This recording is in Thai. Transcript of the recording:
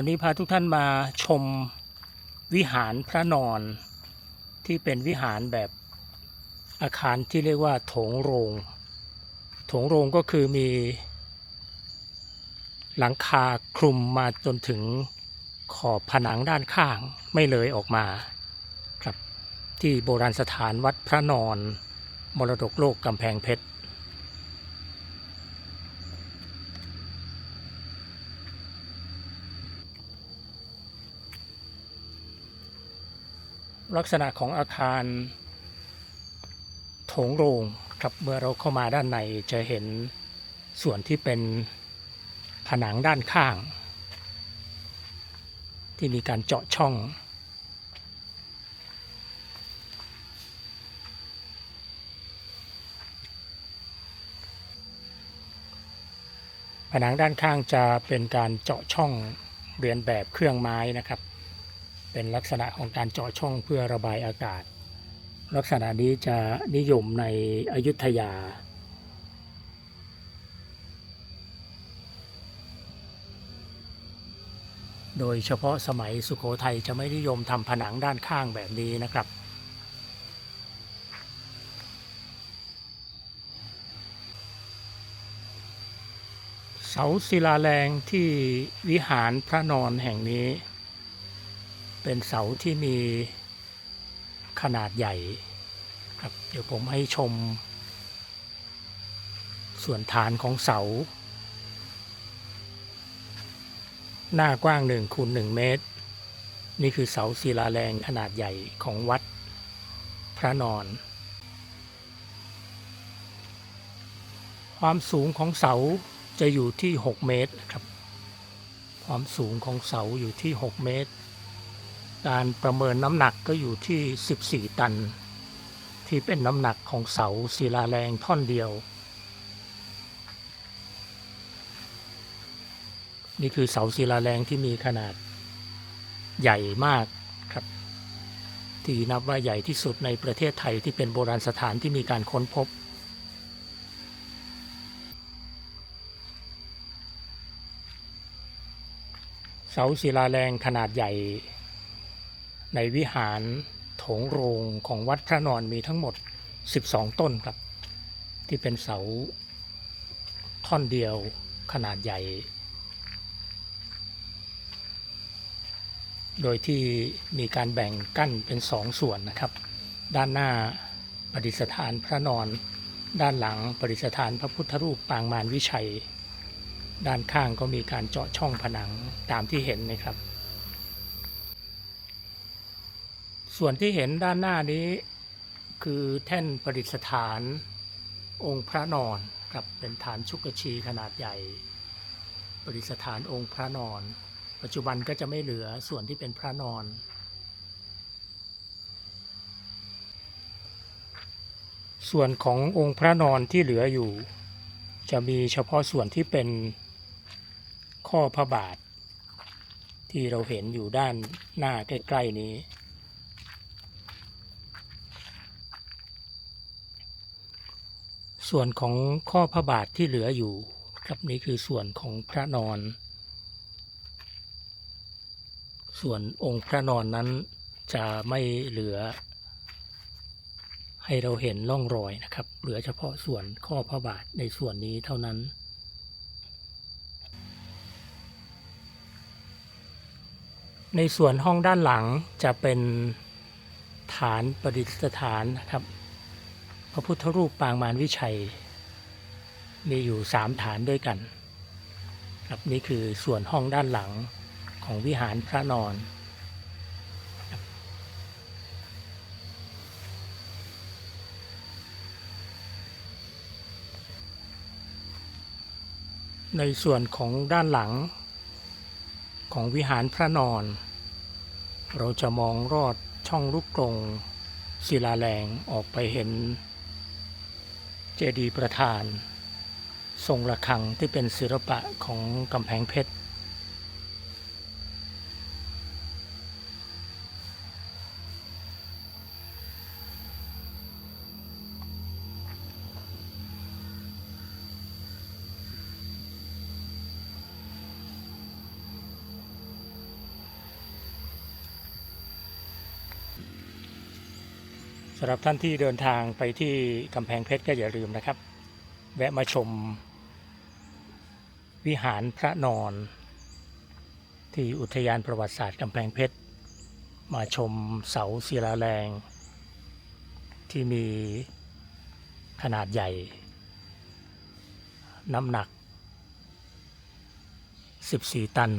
วันนี้พาทุกท่านมาชมวิหารพระนอน ที่เป็นวิหารแบบอาคารที่เรียกว่าโถงโรงโถงโรงก็คือมี หลังคาคลุมมาจนถึงขอบผนังด้านข้างไม่เลยออกมาครับที่โบราณสถานวัดพระนอน มรดกโลกกำแพงเพชร ลักษณะของอาคารโถงโรงครับเมื่อเราเข้ามาด้านในจะเห็นส่วนที่เป็นผนังด้านข้าง ที่มีการเจาะช่อง ผนังด้านข้างจะเป็นการเจาะช่องเรียนแบบเครื่องไม้นะครับ เป็นลักษณะของการเจาะช่องเพื่อระบายอากาศ ลักษณะนี้จะนิยมในอยุธยา โดยเฉพาะสมัยสุโขทัยจะไม่นิยมทำผนังด้านข้างแบบนี้นะครับเสาศิลาแรงที่วิหารพระนอนแห่งนี้ เป็นเสาที่มีขนาดใหญ่ครับ เดี๋ยวผมให้ชม ส่วนฐานของเสา หน้ากว้าง1คูณ1เมตร นี่คือเสาศิลาแรงขนาดใหญ่ของวัดพระนอน ความสูงของเสาจะอยู่ที่ 6 เมตรครับ ความสูงของเสาอยู่ที่ 6 เมตร การประเมินน้ำหนักก็อยู่ที่ 14 ตัน ที่เป็นน้ำหนักของเสาศิลาแรงท่อนเดียว นี่คือเสาศิลาแรงที่มีขนาดใหญ่มากครับ ที่นับว่าใหญ่ที่สุดในประเทศไทยที่เป็นโบราณสถานที่มีการค้นพบเสาศิลาแรงขนาดใหญ่ ในวิหารโถงโรงของวัดพระนอนมีทั้งหมด 12 ต้นครับ ที่เป็นเสาท่อนเดียวขนาดใหญ่ โดยที่มีการแบ่งกั้นเป็นสองส่วนนะครับ ด้านหน้าประดิษฐานพระนอน ด้านหลังประดิษฐานพระพุทธรูปปางมารวิชัย ด้านข้างก็มีการเจาะช่องผนังตามที่เห็นนะครับ ส่วนที่เห็นด้านหน้านี้คือแท่นประดิษฐานองค์พระนอนครับเป็นฐานชุกชีขนาดใหญ่ ประดิษฐานองค์พระนอน ปัจจุบันก็จะไม่เหลือส่วนที่เป็นพระนอนส่วนขององค์พระนอนที่เหลืออยู่ จะมีเฉพาะส่วนที่เป็นข้อพระบาท ที่เราเห็นอยู่ด้านหน้าใกล้ ๆ นี้ ส่วนของข้อพระบาทที่เหลืออยู่ ครับนี่คือส่วนของพระนอน ส่วนองค์พระนอนนั้นจะไม่เหลือ ให้เราเห็นร่องรอยนะครับ เหลือเฉพาะส่วนข้อพระบาทในส่วนนี้เท่านั้นในส่วนห้องด้านหลังจะเป็นฐานประดิษฐานนะครับ พระพุทธรูปปางมารวิชัย มีอยู่สามฐานด้วยกันครับนี่คือส่วนห้องด้านหลังของวิหารพระนอน ในส่วนของด้านหลังของวิหารพระนอน เราจะมองรอดช่องลูกกรงศิลาแรงออกไปเห็น เจดีย์ประธาน ทรงระฆังที่เป็นศิลปะของกำแพงเพชร สำหรับท่านที่เดินทางไปที่กำแพงเพชรก็อย่าลืมนะครับ แวะมาชม วิหารพระนอน ที่อุทยานประวัติศาสตร์กำแพงเพชร มาชมเสาศิลาแรง ที่มีขนาดใหญ่ น้ำหนัก 14 ตัน